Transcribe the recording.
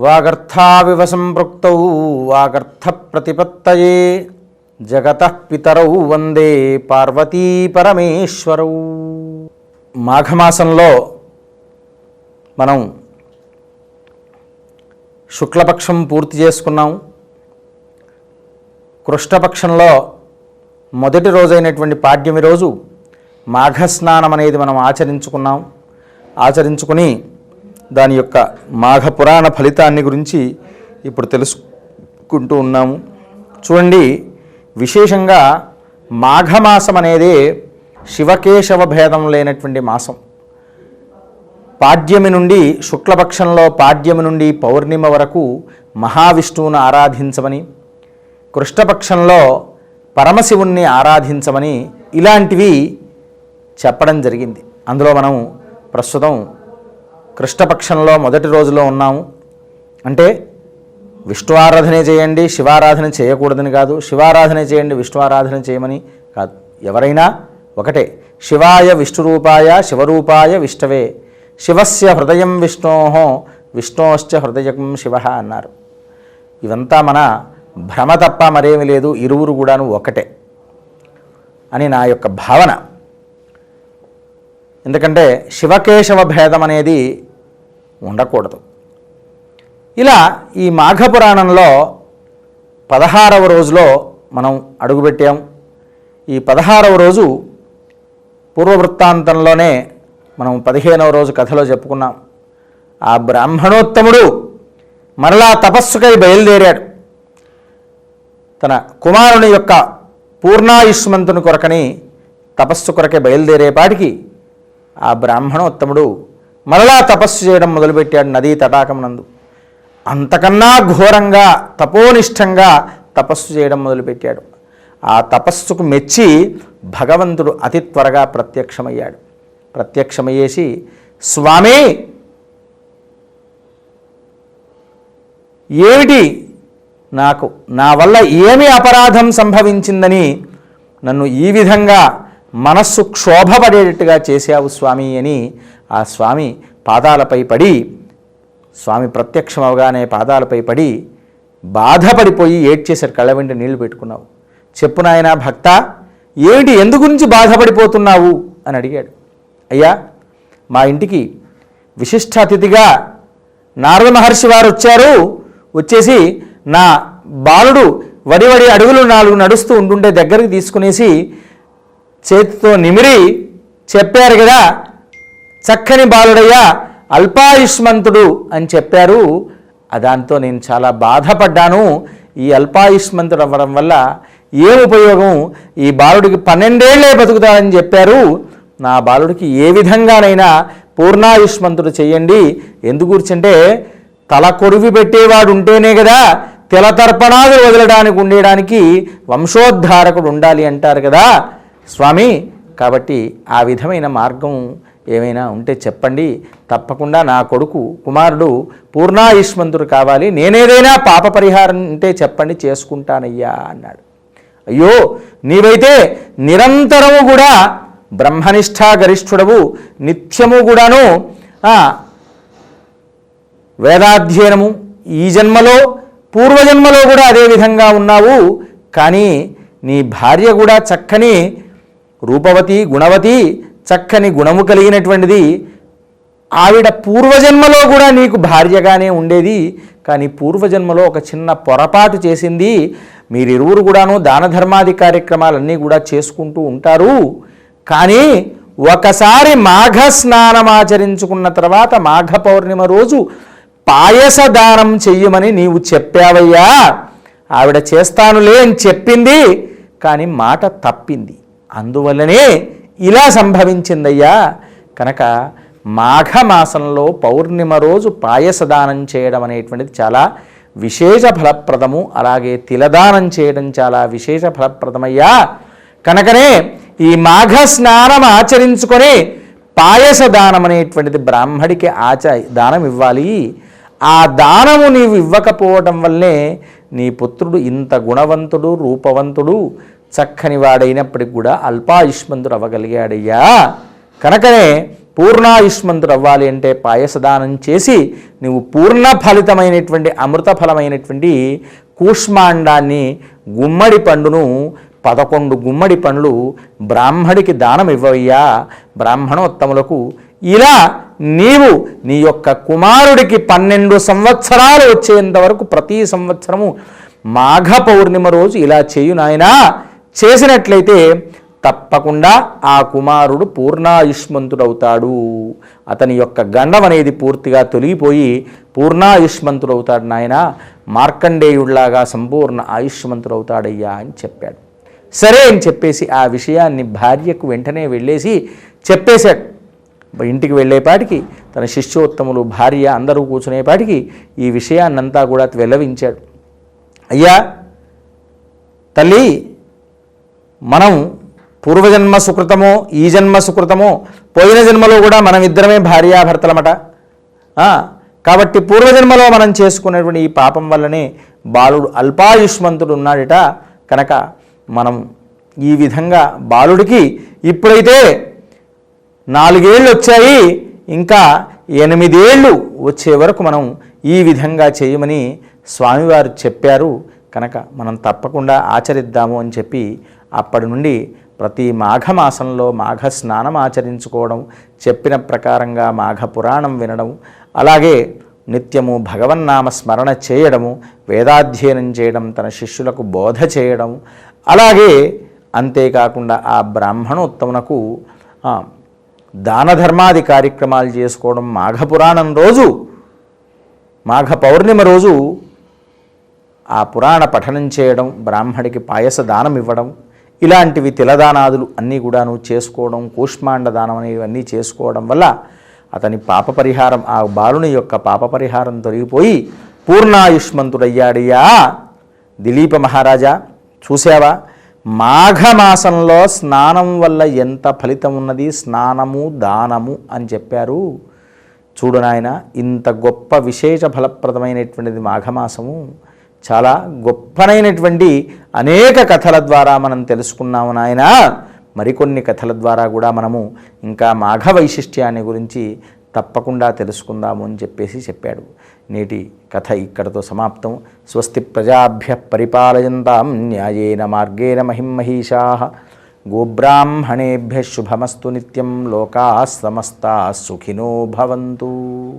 వాగర్థావివ సంపృక్తౌ వాగర్థ ప్రతిపత్తయే జగత పితరౌ వందే పార్వతీ పరమేశ్వరౌ మాఘమాసంలో మనం శుక్లపక్షం పూర్తి చేసుకున్నాం. కృష్ణపక్షంలో మొదటి రోజైనటువంటి పాడ్యమి రోజు మాఘస్నానం అనేది మనం ఆచరించుకున్నాం. ఆచరించుకుని దాని యొక్క మాఘ పురాణ ఫలితాన్ని గురించి ఇప్పుడు తెలుసుకుంటూ ఉన్నాము. చూడండి విశేషంగా మాఘమాసం అనేది శివకేశవ భేదం లేనటువంటి మాసం. పాడ్యమి నుండి శుక్లపక్షంలో పాడ్యమి నుండి పౌర్ణిమ వరకు మహావిష్ణువును ఆరాధించమని కృష్ణపక్షంలో పరమశివుణ్ణి ఆరాధించమని ఇలాంటివి చెప్పడం జరిగింది. అందులో మనం ప్రస్తుతం కృష్ణపక్షంలో మొదటి రోజులో ఉన్నాము. అంటే విష్ణు చేయండి శివారాధన చేయకూడదని కాదు. శివారాధన చేయండి విష్ణు ఆరాధన చేయమని కాదు. ఎవరైనా ఒకటే. శివాయ విష్ణురూపాయ శివరూపాయ విష్ణవే. శివస్య హృదయం విష్ణో విష్ణోశ్చ హృదయం శివ అన్నారు. ఇవంతా మన భ్రమ తప్ప మరేమి లేదు. ఇరువురు కూడాను ఒకటే అని నా యొక్క భావన. ఎందుకంటే శివకేశవ భేదం అనేది ఉండకూడదు. ఇలా ఈ మాఘపురాణంలో పదహారవ రోజులో మనం అడుగుపెట్టాం. ఈ పదహారవ రోజు పూర్వవృత్తాంతంలోనే మనం పదిహేనవ రోజు కథలో చెప్పుకున్నాం. ఆ బ్రాహ్మణోత్తముడు మరలా తపస్సుకై బయలుదేరాడు. తన కుమారుని యొక్క పూర్ణాయుష్మంతుని కొరకని తపస్సు కొరకే బయలుదేరేపాటికి ఆ బ్రాహ్మణోత్తముడు మరలా తపస్సు చేయడం మొదలుపెట్టాడు నదీ తటాకమునందు. అంతకన్నా ఘోరంగా తపోనిష్టంగా తపస్సు చేయడం మొదలుపెట్టాడు. ఆ తపస్సుకు మెచ్చి భగవంతుడు అతి త్వరగా ప్రత్యక్షమయ్యాడు. ప్రత్యక్షమయ్యేసి స్వామి ఏమిటి నాకు నా వల్ల ఏమి అపరాధం సంభవించిందని నన్ను ఈ విధంగా మనస్సు క్షోభపడేటట్టుగా చేశావు స్వామి అని ఆ స్వామి పాదాలపై పడి స్వామి ప్రత్యక్షం అవగానే పాదాలపై పడి బాధపడిపోయి ఏడ్చేశారు కళ్ళ వెంట నీళ్ళు పెట్టుకున్నావు. చెప్పు నాయనా భక్త ఏమిటి ఎందు గురించి బాధపడిపోతున్నావు? అని అడిగాడు. అయ్యా మా ఇంటికి విశిష్ట అతిథిగా నారద మహర్షి వారు వచ్చారు. వచ్చేసి నా బాలుడు వడి వడి అడుగులు నాలుగు నడుస్తూ ఉండుండే దగ్గరికి తీసుకునేసి చేతితో నిమిరి చెప్పారు కదా చక్కని బాలుడయ్యా అల్పాయుష్మంతుడు అని చెప్పారు. దాంతో నేను చాలా బాధపడ్డాను. ఈ అల్పాయుష్మంతుడు అవ్వడం వల్ల ఏం ఉపయోగం? ఈ బాలుడికి పన్నెండేళ్ళే బతుకుతాడని చెప్పారు. నా బాలుడికి ఏ విధంగానైనా పూర్ణాయుష్మంతుడు చెయ్యండి ఎందుకు కూర్చుంటే తల కొరివి పెట్టేవాడు ఉంటేనే కదా తెల తర్పణాలు వదలడానికి ఉండేడానికి వంశోద్ధారకుడు ఉండాలి అంటారు కదా. స్వామి కాబట్టి ఆ విధమైన మార్గం ఏమైనా ఉంటే చెప్పండి. తప్పకుండా నా కొడుకు కుమారుడు పూర్ణాయుష్మంతుడు కావాలి. నేనేదైనా పాప పరిహారం ఉంటే చెప్పండి చేసుకుంటానయ్యా అన్నాడు. అయ్యో నీవైతే నిరంతరము కూడా బ్రహ్మనిష్టాగరిష్ఠుడవు నిత్యము కూడాను వేదాధ్యయనము ఈ జన్మలో పూర్వజన్మలో కూడా అదే విధంగా ఉన్నావు. కానీ నీ భార్య కూడా చక్కని రూపవతి గుణవతి చక్కని గుణము కలిగినటువంటిది. ఆవిడ పూర్వజన్మలో కూడా నీకు భార్యగానే ఉండేది. కానీ పూర్వజన్మలో ఒక చిన్న పొరపాటు చేసింది. మీరిరువురు కూడాను దాన ధర్మాది కార్యక్రమాలన్నీ కూడా చేసుకుంటూ ఉంటారు. కానీ ఒకసారి మాఘ స్నానం ఆచరించుకున్న తర్వాత మాఘ పౌర్ణిమ రోజు పాయస దానం చెయ్యమని నీవు చెప్పావయ్యా. ఆవిడ చేస్తానులే అని చెప్పింది. కానీ మాట తప్పింది. అందువల్లనే ఇలా సంభవించిందయ్యా. కనుక మాఘమాసంలో పౌర్ణిమ రోజు పాయసదానం చేయడం అనేటువంటిది చాలా విశేష ఫలప్రదము. అలాగే తిలదానం చేయడం చాలా విశేష ఫలప్రదమయ్యా. కనుకనే ఈ మాఘ స్నానం ఆచరించుకొని పాయస దానం అనేటువంటిది బ్రాహ్మడికి ఆచ దానం ఇవ్వాలి. ఆ దానము నీవు ఇవ్వకపోవటం వల్లే నీ పుత్రుడు ఇంత గుణవంతుడు రూపవంతుడు చక్కని వాడైనప్పటికి కూడా అల్పాయుష్మంతుడు అవ్వగలిగాడయ్యా కనుకనే పూర్ణాయుష్మంతుడు అవ్వాలి అంటే పాయసదానం చేసి నువ్వు పూర్ణ ఫలితమైనటువంటి అమృత ఫలమైనటువంటి కూష్మాండాన్ని గుమ్మడి పండును పదకొండు గుమ్మడి పండ్లు బ్రాహ్మడికి దానం ఇవ్వయ్యా బ్రాహ్మణోత్తములకు ఇలా నీవు నీ యొక్క కుమారుడికి పన్నెండు సంవత్సరాలు వచ్చేంత వరకు ప్రతి సంవత్సరము మాఘ పౌర్ణిమ రోజు ఇలా చేయు నాయనా చేసినట్లయితే తప్పకుండా ఆ కుమారుడు పూర్ణాయుష్మంతుడవుతాడు. అతని యొక్క గండం అనేది పూర్తిగా తొలగిపోయి పూర్ణాయుష్మంతుడవుతాడు నాయన. మార్కండేయుడిలాగా సంపూర్ణ ఆయుష్మంతుడవుతాడయ్యా అని చెప్పాడు. సరే అని చెప్పేసి ఆ విషయాన్ని భార్యకు వెంటనే వెళ్ళేసి చెప్పేశాడు. ఇంటికి వెళ్ళేపాటికి తన శిష్యోత్తములు భార్య అందరూ కూర్చునేపాటికి ఈ విషయాన్నంతా కూడా వెల్లవించాడు. అయ్యా తల్లి మనం పూర్వజన్మ సుకృతమో ఈ జన్మ సుకృతమో పోయిన జన్మలో కూడా మనం ఇద్దరమే భార్యాభర్తలమట. కాబట్టి పూర్వజన్మలో మనం చేసుకునేటువంటి ఈ పాపం వల్లనే బాలుడు అల్పాయుష్మంతుడు ఉన్నాడట కనుక మనం ఈ విధంగా బాలుడికి ఇప్పుడైతే నాలుగేళ్ళు వచ్చాయి ఇంకా ఎనిమిదేళ్ళు వచ్చే వరకు మనం ఈ విధంగా చేయమని స్వామివారు చెప్పారు. కనుక మనం తప్పకుండా ఆచరిద్దాము అని చెప్పి అప్పటి నుండి ప్రతి మాఘమాసంలో మాఘ స్నానం ఆచరించుకోవడం చెప్పిన ప్రకారంగా మాఘ పురాణం వినడం అలాగే నిత్యము భగవన్నామ స్మరణ చేయడము వేదాధ్యయనం చేయడం తన శిష్యులకు బోధ చేయడం అలాగే అంతేకాకుండా ఆ బ్రాహ్మణోత్తమునకు ఆ, దాన ధర్మాది కార్యక్రమాలు చేసుకోవడం మాఘపురాణం రోజు మాఘ పౌర్ణిమ రోజు ఆ పురాణ పఠనం చేయడం బ్రాహ్మడికి పాయస దానం ఇవ్వడం ఇలాంటివి తిలదానాదులు అన్నీ కూడాను చేసుకోవడం కూష్మాండ దానం అనేవన్నీ చేసుకోవడం వల్ల అతని పాప పరిహారం ఆ బాలుని యొక్క పాప పరిహారం తొలగిపోయి పూర్ణాయుష్మంతుడయ్యాడయ్యా. దిలీప మహారాజా చూసావా మాఘమాసంలో స్నానం వల్ల ఎంత ఫలితం ఉన్నది? స్నానము దానము అని చెప్పారు. చూడు నాయన ఇంత గొప్ప విశేష ఫలప్రదమైనటువంటిది మాఘమాసము. చాలా గొప్పనైనటువంటి అనేక కథల ద్వారా మనం తెలుసుకున్నాము నాయన. మరికొన్ని కథల ద్వారా కూడా మనము ఇంకా మాఘ వైశిష్ట్యాన్ని గురించి తప్పకుండా తెలుసుకుందాము అని చెప్పేసి చెప్పాడు. నేటి కథ ఇక్కడతో సమాప్తం. స్వస్తి ప్రజాభ్య పరిపాలయంతాం న్యాయేన మార్గేణ మహిమహీషా గోబ్రాహ్మణేభ్య శుభమస్తు నిత్యం లోకా సమస్తా సుఖినో భవంతు.